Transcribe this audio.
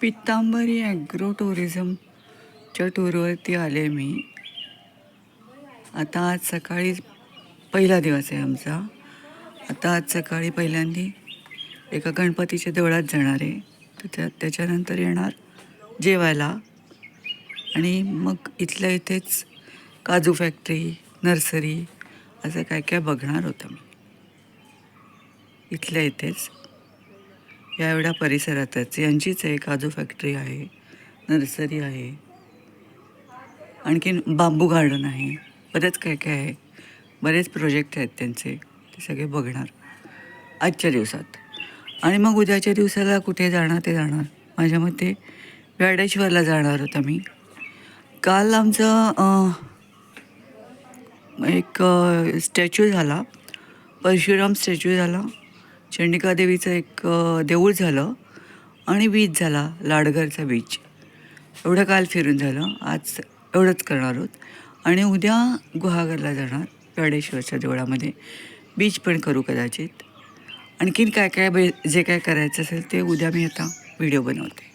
पित्तांबरी agro टुरिझमच्या टूरवरती आले मी. आता आज सकाळी पहिला दिवस आहे आमचा. आता आज सकाळी पहिल्यांदी एका गणपतीच्या देवळात जाणार आहे. त्याच्या त्याच्यानंतर येणार जेवायला. आणि मग इथल्या इथेच काजू फॅक्टरी नर्सरी असं काय काय बघणार होतं मी. इथल्या इथेच. या एवढ्या परिसरातच. यांचीच आहे काजू फॅक्टरी आहे नर्सरी आहे. आणखीन बांबू गार्डन आहे. बरेच काय काय आहे. बरेच प्रोजेक्ट आहेत त्यांचे. ते सगळे बघणार. आजच्या दिवसात. आणि मग उद्याच्या दिवसाला कुठे जाणार ते जाणार. माझ्या मते व्याडेश्वरला जाणार होता मी काल आमचं एक स्टॅच्यू झाला. परशुराम स्टॅच्यू झाला. चंडिका देवीचं एक देऊळ झालं आणि बीच झाला लाडघरचा बीच एवढं काल फिरून झालं. आज एवढंच करणार आहोत. आणि उद्या गुहागरला जाणार गडेश्वरच्या देवळामध्ये. बीच पण करू कदाचित. आणखीन काय काय बे जे काय करायचं असेल ते उद्या मी आता व्हिडिओ बनवते.